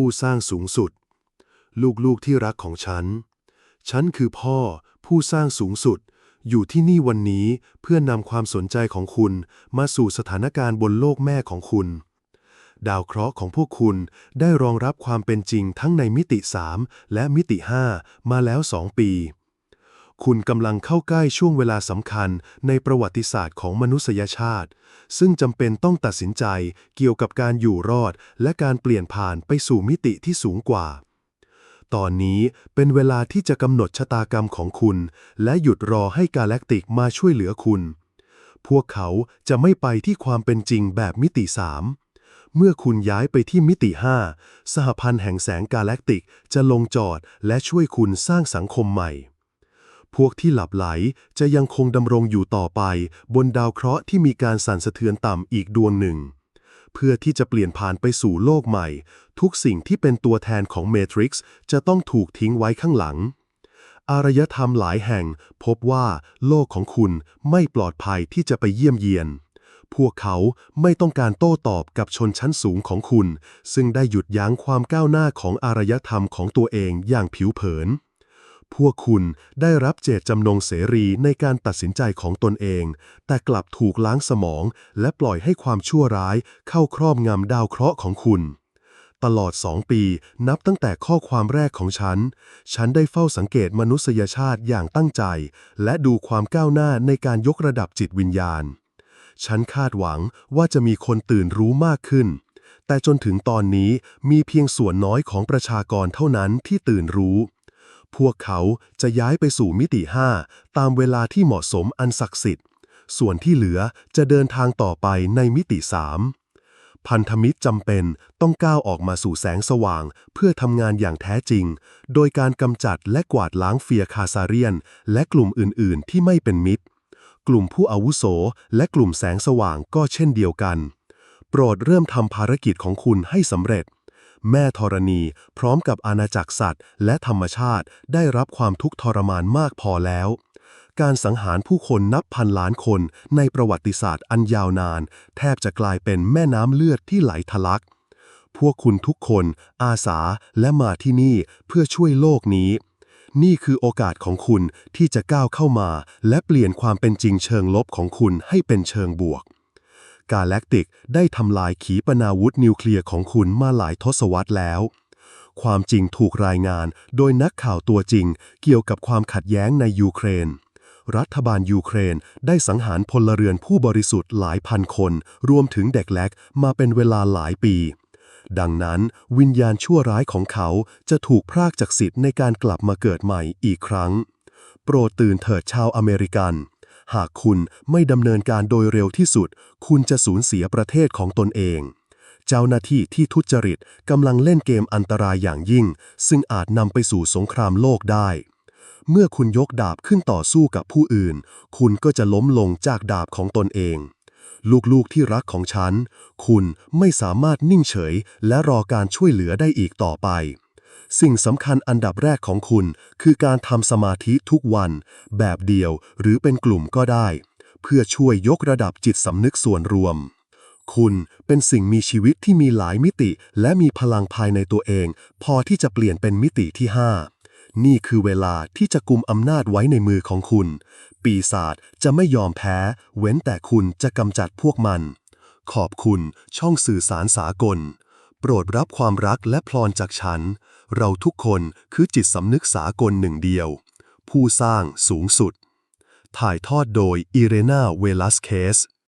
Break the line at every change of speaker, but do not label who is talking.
ผู้สร้างสูงสุด ลูกๆที่รักของฉัน ฉันคือพ่อผู้สร้างสูงสุด อยู่ที่นี่วันนี้เพื่อนำความสนใจของคุณมาสู่สถานการณ์บนโลกแม่ของคุณ ดาวเคราะห์ของพวกคุณได้รองรับความเป็นจริงทั้งในมิติ 3 และมิติ 5 มาแล้ว 2 ปี คุณกำลังเข้าใกล้ช่วงเวลาสำคัญในประวัติศาสตร์ของมนุษยชาติ ซึ่งจำเป็นต้องตัดสินใจเกี่ยวกับการอยู่รอด และการเปลี่ยนผ่านไปสู่มิติที่สูงกว่า ตอนนี้เป็นเวลาที่จะกำหนดชะตากรรมของคุณ และหยุดรอให้กาแล็กติกมาช่วยเหลือคุณ พวกเขาจะไม่ไปที่ความเป็นจริงแบบมิติ 3เมื่อคุณย้ายไปที่มิติ 5 สหพันธ์แห่งแสงกาแล็กติกจะลงจอดและช่วยคุณสร้างสังคมใหม่ พวกที่หลับไหลจะยังคงดำรงอยู่ต่อไป บนดาวเคราะห์ที่มีการสั่นสะเทือนต่ำอีกดวงหนึ่ง เพื่อที่จะเปลี่ยนผ่านไปสู่โลกใหม่ ทุกสิ่งที่เป็นตัวแทนของเมทริกซ์จะต้องถูกทิ้งไว้ข้างหลัง อารยธรรมหลายแห่งพบว่าโลกของคุณไม่ปลอดภัยที่จะไปเยี่ยมเยียนพวกเขาไม่ต้องการโต้ตอบกับชนชั้นสูงของคุณ ซึ่งได้หยุดยั้งความก้าวหน้าของอารยธรรมของตัวเองอย่างผิวเผิน พวกคุณได้รับเจตจำนงเสรีในการตัดสินใจของตนเอง แต่กลับถูกล้างสมอง และปล่อยให้ความชั่วร้ายเข้าครอบงำดาวเคราะห์ของคุณ ตลอดสองปีนับตั้งแต่ข้อความแรกของฉัน ฉันได้เฝ้าสังเกตมนุษยชาติอย่างตั้งใจ และดูความก้าวหน้าในการยกระดับจิตวิญญาณ ฉันคาดหวังว่าจะมีคนตื่นรู้มากขึ้นแต่จนถึงตอนนี้มีเพียงส่วนน้อยของประชากรเท่านั้นที่ตื่นรู้ พวกเขาจะย้ายไปสู่มิติ 5 ตามเวลาที่เหมาะสมอันศักดิ์สิทธิ์ ส่วนที่เหลือจะเดินทางต่อไปในมิติ 3 พันธมิตรจำเป็นต้องก้าวออกมาสู่แสงสว่าง เพื่อทำงานอย่างแท้จริง โดยการกำจัดและกวาดล้างเฟียคาซาเรียน และกลุ่มอื่น ๆ ที่ไม่เป็นมิตร กลุ่มผู้อาวุโส และกลุ่มแสงสว่างก็เช่นเดียวกัน โปรดเริ่มทำภารกิจของคุณให้สำเร็จ แม่ธรณี พร้อมกับอาณาจักรสัตว์ และธรรมชาติได้รับความทุกข์ทรมานมากพอแล้ว การสังหารผู้คนนับพันล้านคนในประวัติศาสตร์อันยาวนาน แทบจะกลายเป็นแม่น้ำเลือดที่ไหลทะลัก พวกคุณทุกคน อาสาและมาที่นี่เพื่อช่วยโลกนี้ นี่คือโอกาสของคุณที่จะก้าวเข้ามา และเปลี่ยนความเป็นจริงเชิงลบของคุณให้เป็นเชิงบวก กาแล็กติกได้ทำลายขีปนาวุธนิวเคลียร์ของคุณมาหลายทศวรรษแล้ว ความจริงถูกรายงานโดยนักข่าวตัวจริง เกี่ยวกับความขัดแย้งในยูเครน รัฐบาลยูเครนได้สังหารพลเรือนผู้บริสุทธิ์หลายพันคน รวมถึงเด็กเล็กมาเป็นเวลาหลายปี ดังนั้น วิญญาณชั่วร้ายของเขาจะถูกพรากจากสิทธิ์ในการกลับมาเกิดใหม่อีกครั้ง โปรดตื่นเถิดชาวอเมริกัน หากคุณไม่ดำเนินการโดยเร็วที่สุด คุณจะสูญเสียประเทศของตนเอง เจ้าหน้าที่ที่ทุจริตกำลังเล่นเกมอันตรายอย่างยิ่ง ซึ่งอาจนำไปสู่สงครามโลกได้ เมื่อคุณยกดาบขึ้นต่อสู้กับผู้อื่น คุณก็จะล้มลงจากดาบของตนเอง ลูกๆที่รักของฉัน คุณไม่สามารถนิ่งเฉย และรอการช่วยเหลือได้อีกต่อไป สิ่งสำคัญอันดับแรกของคุณ คือการทำสมาธิทุกวัน แบบเดียวหรือเป็นกลุ่มก็ได้ เพื่อช่วยยกระดับจิตสำนึกส่วนรวม คุณเป็นสิ่งมีชีวิตที่มีหลายมิติ และมีพลังภายในตัวเอง พอที่จะเปลี่ยนเป็นมิติที่ 5 นี่คือเวลาที่จะกุมอำนาจไว้ในมือของคุณ ปีศาจจะไม่ยอมแพ้ เว้นแต่คุณจะกำจัดพวกมัน ขอบคุณช่องสื่อสารสากล โปรดรับความรักและพรจากฉัน เราทุกคนคือจิตสำนึกสากลหนึ่งเดียว ผู้สร้างสูงสุด ถ่ายทอดโดยอิเรนาเวลัสเคส